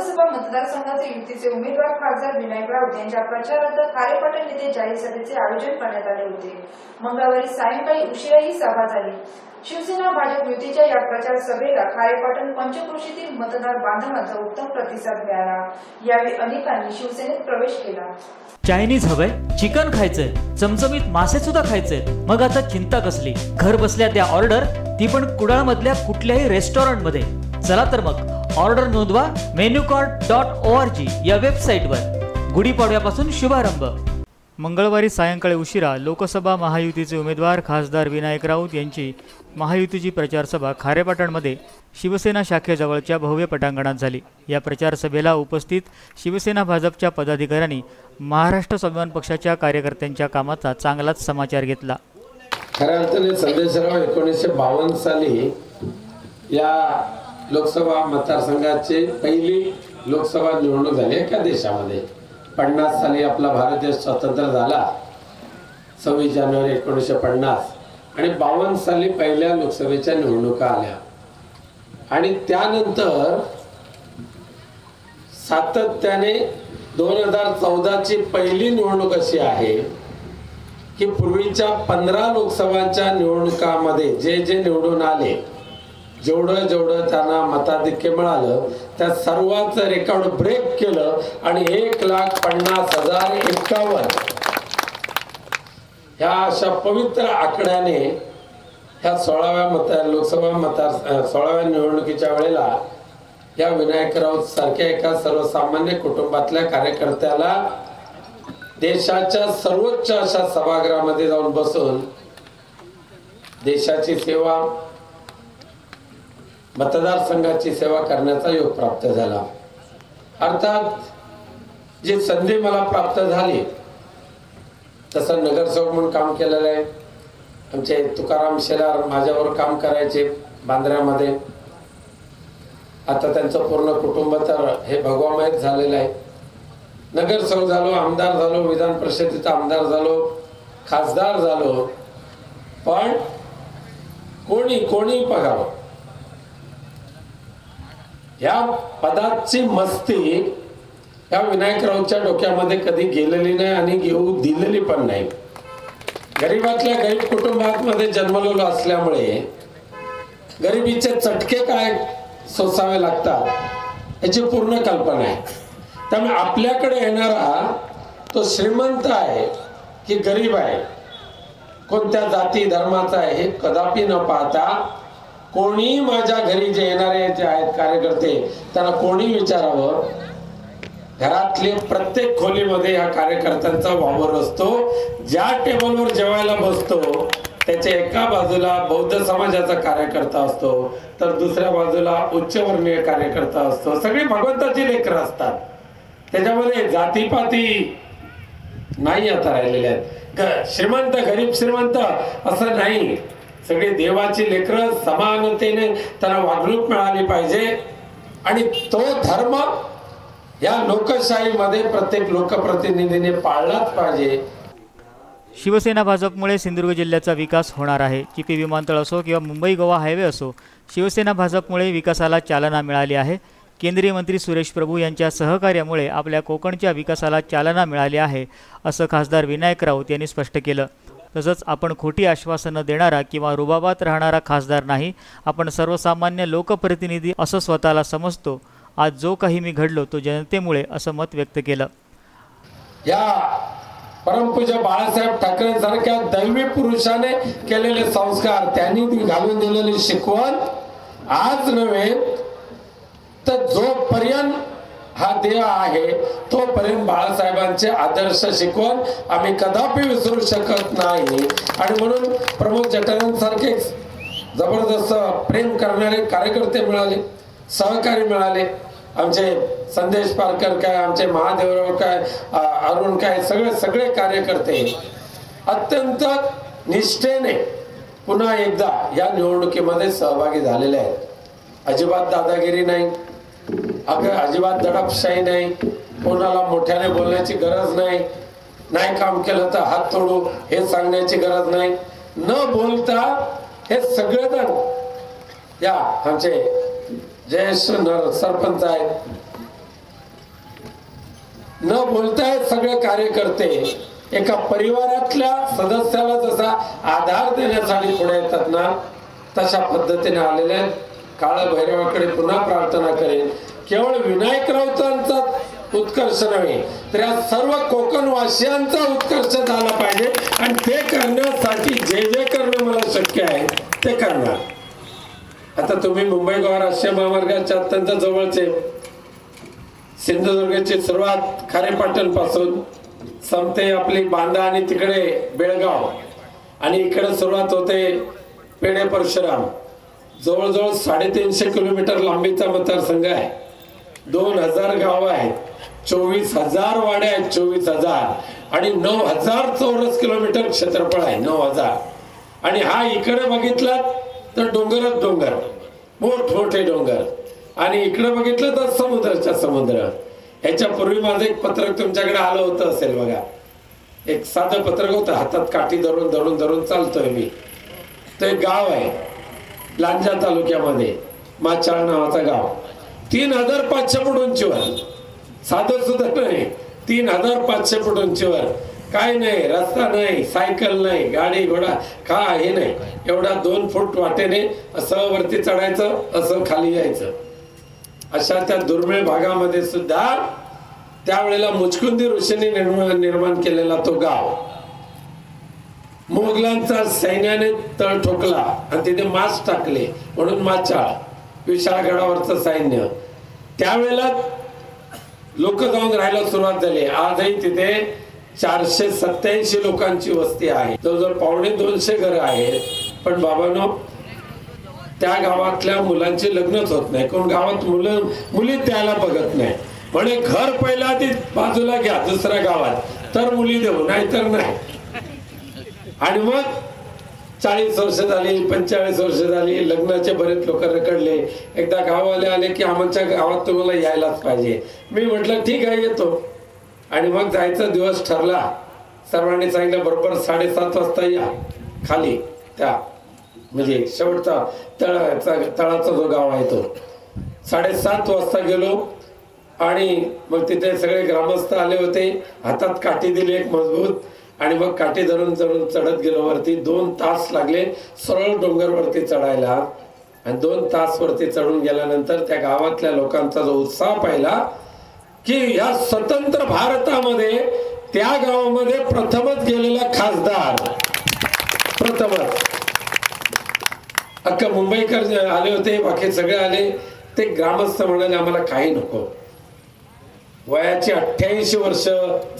लोकसभा मतदारसंघाचे युतीचे उमेदवार खासदार विनायक राऊत यांच्या प्रचारार्थ खारेपाटण येथे जाहीर सभेचे आयोजन करण्यात आले होते. मंगळवारी सायंकाळी उशिरा ही सभा झाली. शिवसेना भाजप युतीच्या या प्रचार सभेला खारेपाटण पंचक्रोशीतील मतदार बांधवांचा उत्तम प्रतिसाद मिळाला. यावेळी अनेकांनी शिवसेनेत प्रवेश केला. चायनीज हवंय चिकन खायचंय चमचमीत मासे सुद्धा खायचे मग आता चिंता कसली? घर बसल्या त्या ऑर्डर ती पण कुडाळ मधल्या कुठल्याही रेस्टॉरंटमध्ये चला तर मग ऑर्डर नोंदवा menu card dot O R G या वेबसाईटवर. गुढीपाडव्यापासून शुभारंभ. मंगळवारी सायंकाळी उशिरा लोकसभा महायुतीचे उमेदवार खासदार विनायक राऊत यांची महायुतीची प्रचारसभा खारेपाटणमध्ये शिवसेना शाखेजवळच्या भव्य पटांगणात झाली. या प्रचार सभेला उपस्थित शिवसेना भाजपच्या पदाधिकाऱ्यांनी महाराष्ट्र स्वाभिमान पक्षाच्या कार्यकर्त्यांच्या कामाचा चांगलाच समाचार घेतला. खऱ्या अर्थाने संदेशराव एकोणीसशे बावन्न साली या लोकसभा मतदारसंघाचे पहिली लोकसभा निवडणूक झाली एका देशामध्ये. पन्नास साली आपला भारत देश स्वतंत्र झाला. सव्वीस जानेवारी एकोणीसशे पन्नास आणि बावन्न साली पहिल्या लोकसभेच्या निवडणुका आल्या. आणि त्यानंतर सातत्याने दोन हजार चौदाची पहिली निवडणूक अशी आहे की पूर्वीच्या पंधरा लोकसभांच्या निवडणुकामध्ये जे जे निवडून आले जेवढं जेवढं त्यांना मताधिक्य मिळालं त्या सर्वांचं रेकॉर्ड ब्रेक केलं आणि एक लाख पन्नास हजार एकावन्न ह्या अशा पवित्र आकड्याने ह्या सोळाव्या मतदार लोकसभा मतदार सोळाव्या निवडणुकीच्या वेळेला या विनायक राऊत सारख्या एका सर्वसामान्य कुटुंबातल्या कार्यकर्त्याला देशाच्या सर्वोच्च अशा सभागृहामध्ये जाऊन बसून देशाची सेवा मतदारसंघाची सेवा करण्याचा योग प्राप्त झाला. अर्थात जी संधी मला प्राप्त झाली तसं नगरसेवक म्हणून काम केलेलं आहे. आमचे तुकाराम शेलार माझ्यावर काम करायचे बांद्र्यामध्ये. आता त्यांचं पूर्ण कुटुंब तर हे भगवामयच झालेलं आहे. नगरसेवक झालो आमदार झालो विधान परिषदेचा आमदार झालो खासदार झालो. पण कोणी कोणी पगार या पदाची मस्ती या विनायकरावच्या डोक्यामध्ये कधी गेलेली नाही आणि घेऊ दिलेली पण नाही. गरीबातल्या गरीब कुटुंबामध्ये जन्मलेलो असल्यामुळे गरिबीचे चटके काय सोसावे लागतात याची पूर्ण कल्पना आहे. त्यामुळे आपल्याकडे येणारा तो श्रीमंत आहे की गरीब आहे. कोणत्या जाती धर्माचा आहे हे कदापि न पाहता कोणी माझ्या घरी जे येणारे जे आहेत कार्यकर्ते त्यांना कोणी विचारावं घरातले प्रत्येक खोलीमध्ये या कार्यकर्त्यांचा वावर असतो. ज्या टेबलवर जेवायला बसतो त्याच्या एका बाजूला बौद्ध समाजाचा कार्यकर्ता असतो तर दुसऱ्या बाजूला उच्चवर्णीय कार्यकर्ता असतो. सगळे भगवंताची लेकर असतात. त्याच्यामध्ये जातीपाती नाही आता राहिलेले आहेत. श्रीमंत गरीब श्रीमंत असं नाही. सगळे देवाची लेकरं समानतेने त्यांना वागणूक मिळाली पाहिजे. आणि तो धर्म या लोकशाहीमध्ये प्रत्येक लोकप्रतिनिधीने पाळलाच पाहिजे. शिवसेना भाजपमुळे सिंधुदुर्ग जिल्ह्याचा विकास होणार आहे. चिपी विमानतळ असो किंवा मुंबई गोवा हायवे असो शिवसेना भाजपमुळे विकासाला चालना मिळाली आहे. केंद्रीय मंत्री सुरेश प्रभू यांच्या सहकार्यामुळे आपल्या कोकणच्या विकासाला चालना मिळाली आहे असं खासदार विनायक राऊत यांनी स्पष्ट केलं. तसंच आपण खोटी आश्वासनं देणारा किंवा रुबाबात राहणारा खासदार नाही आपण सर्वसामान्य लोकप्रतिनिधी असं स्वतःला समजतो. आज जो काही मी घडलो तो जनतेमुळे असं मत व्यक्त केलं. या परमपूज्य बाळासाहेब ठाकरेंसारख्या दैवी पुरुषाने केलेले संस्कार त्यांनी ती घालून दिलेली शिकवण आज नव्हे तर जोपर्यंत हा देह आहे तोपर्यंत बाळासाहेबांचे आदर्श शिकवण आम्ही कदापि विसरू शकत नाही. आणि म्हणून प्रमोद जठारांसारखे जबरदस्त प्रेम करणारे कार्यकर्ते मिळाले सहकारी मिळाले. आमचे संदेश पारकर काय आमचे महादेवराव काय अरुण काय सगळे सगळे कार्यकर्ते अत्यंत निष्ठेने पुन्हा एकदा या निवडणुकीमध्ये सहभागी झालेले आहेत. अजिबात दादागिरी नाही. अगं अजिबात दडपशाही नाही. कोणाला मोठ्याने बोलण्याची गरज नाही. नाही काम केलं तर हात तोडू हे सांगण्याची गरज नाही. न बोलता हे सगळेजण या आमचे जयेश सरपंच आहेत. न बोलता हे सगळे कार्यकर्ते एका परिवारातल्या सदस्याला जसा आधार देण्यासाठी पुढे येतात ना तशा पद्धतीने आलेले काळ भैरवाकडे पुन्हा प्रार्थना करेन. केवळ विनायक राऊतांचा उत्कर्ष नव्हे तर या सर्व कोकणवासियांचा उत्कर्ष झाला पाहिजे. आणि ते करण्यासाठी जे जे करणं मला शक्य आहे ते करणार. आता तुम्ही मुंबई गोवा राष्ट्रीय महामार्गाच्या अत्यंत जवळचे सिंधुदुर्गची सुरुवात खारेपाटणपासून संपते आपली बांदा आणि तिकडे बेळगाव. आणि इकडे सुरुवात होते पेढे परशुराम. जवळजवळ साडेतीनशे किलोमीटर लांबीचा मतदारसंघ आहे. दोन हजार गाव आहेत. चोवीस हजार वाड्या आहेत चोवीस हजार. आणि नऊ हजार चौरस किलोमीटर क्षेत्रफळ आहे नऊ हजार. आणि हा इकडे बघितला तर डोंगरच डोंगर. मोठ मोठे डोंगर. आणि इकडे बघितलं तर समुद्राच्या समुद्र. ह्याच्या पूर्वी माझं एक पत्रक तुमच्याकडे आलं होतं असेल बघा. एक साधं पत्रक होतं हातात काठी धरून धरून धरून चालतोय मी. ते एक गाव आहे लांजा तालुक्यामध्ये. माचाळ नावाचा गाव. तीन हजार पाचशे फूट उंचीवर साधं सुद्धा नाही. तीन हजार पाचशे फूट उंचीवर काय नाही रस्ता नाही सायकल नाही गाडी घोडा का हे नाही. एवढा दोन फूट वाटेने असं वरती चढायचं असं खाली यायचं. अशा त्या दुर्मिळ भागामध्ये सुद्धा त्यावेळेला मुचकुंदी ऋषीने निर्माण निर्माण केलेला तो गाव. मोगलांचा सैन्याने तळ ठोकला आणि तिथे मास टाकले म्हणून माचाळ विशाळगडावरचं सैन्य. त्यावेळेला लोक जाऊन राहायला सुरुवात झाली. आजही तिथे चारशे सत्याऐंशी लोकांची वस्ती आहे. जवळजवळ पावणे दोनशे घरं आहेत. पण बाबांनो त्या गावातल्या मुलांचे लग्नच होत नाही. कोण गावात मुलं मुली त्याला बघत नाही. म्हणे घर पहिला आधी बाजूला घ्या दुसऱ्या गावात. तर मुली देऊ नाहीतर नाही. आणि मग चाळीस वर्ष झाली पंचेचाळीस वर्ष झाली लग्नाचे बरेच लोक रकडले एकदा गाववाले आले की आमच्या गावात तुम्हाला यायलाच पाहिजे. मी म्हटलं ठीक आहे येतो. आणि मग जायचा दिवस ठरला. सर्वांनी सांगितलं बरोबर साडेसात वाजता या खाली त्या. म्हणजे शेवटचा तळाचा तळाचा जो गाव आहे तो. साडेसात वाजता गेलो आणि मग तिथे सगळे ग्रामस्थ आले होते. हातात काठी दिली एक मजबूत. आणि मग काठी धरून धरून चढत गेलो वरती दोन तास लागले सरळ डोंगरवरती चढायला. आणि दोन तास वरती चढून गेल्यानंतर त्या गावातल्या लोकांचा जो उत्साह पाहिला की या स्वतंत्र भारतामध्ये त्या गावामध्ये प्रथमच गेलेला खासदार. प्रथमच. अख्खा मुंबईकर जे आले होते बाकी सगळे आले ते ग्रामस्थ म्हणाले आम्हाला काही नको. वयाची अठ्ठ्याऐंशी वर्ष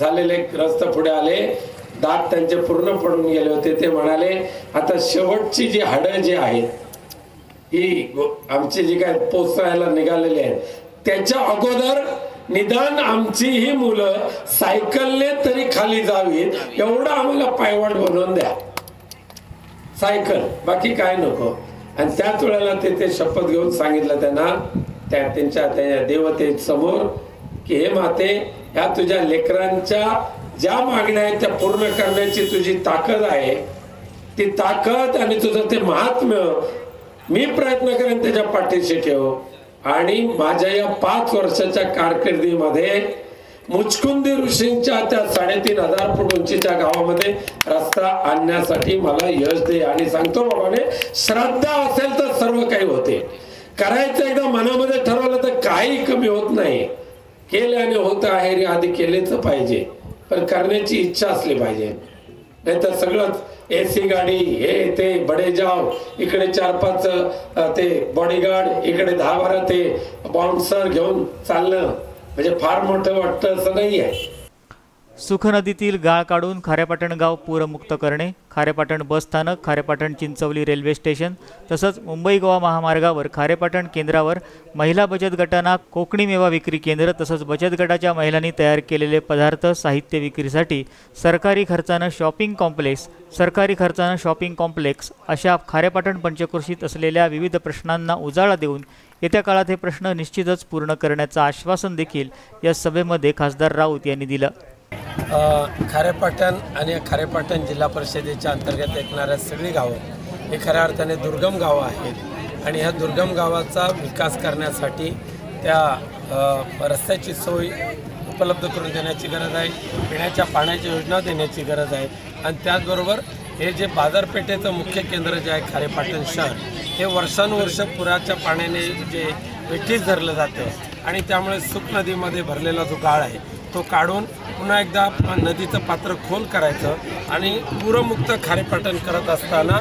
झालेले ग्रस्त पुढे आले. दात त्यांचे पूर्ण पडून गेले होते. ते म्हणाले आता शेवटची जी हाडं जी आहेत ही आमची जी काय पोचायला निघालेली आहेत त्याच्या अगोदर निदान आमची ही मुलं सायकलने तरी खाली जावीत एवढं आम्हाला पायवाट बनवून द्या. सायकल बाकी काय नको. आणि त्याच वेळेला ते ते शपथ घेऊन सांगितलं त्यांना त्या त्यांच्या त्या देवते समोर की हे माते या तुझ्या लेकरांच्या ज्या मागण्या आहेत त्या पूर्ण करण्याची तुझी ताकद आहे ती ताकद आणि तुझं ते महात्म्य मी प्रयत्न करेन त्याच्या पाठीशी ठेव. आणि माझ्या या पाच वर्षाच्या कारकिर्दीमध्ये मुचकुंदी ऋषींच्या त्या साडेतीन हजार फूट उंचीच्या गावामध्ये रस्ता आणण्यासाठी मला यश दे. आणि सांगतो बाबाने श्रद्धा असेल तर सर्व काही होते. करायचं एकदा मनामध्ये ठरवलं तर काही कमी होत नाही. केल्याने होत आहे रे आधी केलेच पाहिजे. पण करण्याची इच्छा असली पाहिजे. नाहीतर सगळंच सगळंच एसी गाडी हे ते बडे जाव इकडे चार पाच ते बॉडीगार्ड इकडे दहा बारा ते बाउन्सर घेऊन चालणं म्हणजे फार मोठं वाटतं असं नाही आहे सुखनदीतील गाळ काढून खारेपाटण गाव पूरमुक्त करणे खारेपाटण बस स्थानक खारेपाटण चिंचवली रेल्वे स्टेशन तसंच मुंबई गोवा महामार्गावर खारेपाटण केंद्रावर महिला बचत गटांना कोकणी मेवा विक्री केंद्र तसंच बचत गटाच्या महिलांनी तयार केलेले पदार्थ साहित्य विक्रीसाठी सरकारी खर्चानं शॉपिंग कॉम्प्लेक्स सरकारी खर्चानं शॉपिंग कॉम्प्लेक्स अशा खारेपाटण पंचक्रोशीत असलेल्या विविध प्रश्नांना उजाळा देऊन येत्या काळात हे प्रश्न निश्चितच पूर्ण करण्याचं आश्वासन देखील या सभेमध्ये खासदार राऊत यांनी दिलं. खारेपाटण आणि खारेपाटण जिल्हा परिषदेच्या अंतर्गत येणाऱ्या सगळी गावं हे खऱ्या अर्थाने दुर्गम गावं आहेत. आणि ह्या दुर्गम गावाचा विकास करण्यासाठी त्या रस्त्याची सोय उपलब्ध करून देण्याची गरज आहे पिण्याच्या पाण्याची योजना देण्याची गरज आहे. आणि त्याचबरोबर हे जे बाजारपेठेचं मुख्य केंद्र जे आहे खारेपाटण शहर हे वर्षानुवर्ष पुराच्या पाण्याने जे वेठीस धरलं जातं. आणि त्यामुळे सुख नदीमध्ये भरलेला जो गाळ आहे तो काढून पुन्हा एकदा नदीचं पात्र खोल करायचं आणि पूरमुक्त खारेपाटण करत असताना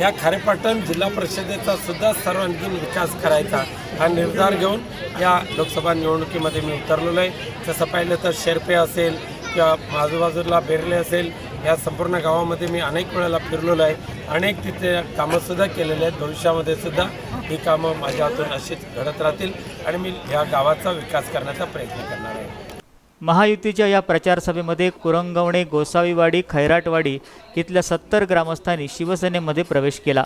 या खारेपाटण जिल्हा परिषदेचा सुद्धा सर्वांगीण विकास करायचा हा निर्धार घेऊन या लोकसभा निवडणुकीमध्ये मी उतरलेलो आहे. तसं पाहिलं तर शेरपे असेल किंवा आजूबाजूला बेरले असेल या संपूर्ण गावामध्ये मी अनेक वेळेला फिरलेलो आहे. अनेक तिथे कामंसुद्धा केलेले आहेत. भविष्यामध्ये सुद्धा ही कामं माझ्या हातून अशीच घडत राहतील आणि मी या गावाचा विकास करण्याचा प्रयत्न करणार महायुतीच्या या प्रचारसभेमध्ये कुरंगवणे गोसावीवाडी खैराटवाडी इथल्या सत्तर ग्रामस्थांनी शिवसेनेमध्ये प्रवेश केला.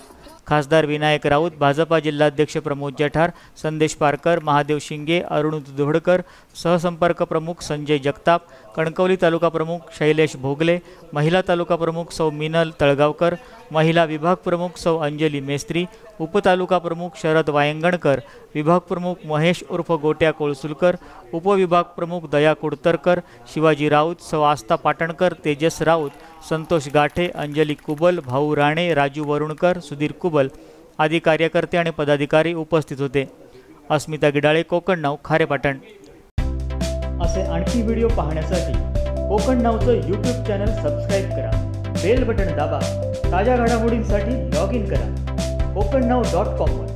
खासदार विनायक राऊत भाजपा जिल्हाध्यक्ष प्रमोद जठार संदेश पारकर महादेव शिंगे अरुण दुधोडकर सहसंपर्क प्रमुख संजय जगताप कणकवली तालुका प्रमुख शैलेश भोगले महिला तालुका प्रमुख सौ मिनल तळगावकर महिला विभाग प्रमुख सौ अंजली मेस्त्री उपतालुका प्रमुख शरद वायंगणकर विभाग प्रमुख महेश उर्फ गोट्या कोळसुलकर उपविभाग प्रमुख दया कुडतरकर शिवाजी राऊत सौ आस्था पाटणकर तेजस राऊत संतोष गाठे अंजली कुबल भाऊ राणे राजू वरुणकर सुधीर कुबल आदी कार्यकर्ते आणि पदाधिकारी उपस्थित होते. अस्मिता गिडाळे कोकण नाव खारेपाटण असे आणखी व्हिडिओ पाहण्यासाठी कोकण नावचं यूट्यूब चॅनल सबस्क्राईब करा. बेल बटन दाबा. ताज्या घडामोडींसाठी लॉग इन करा. कोकण नाव डॉट कॉमवर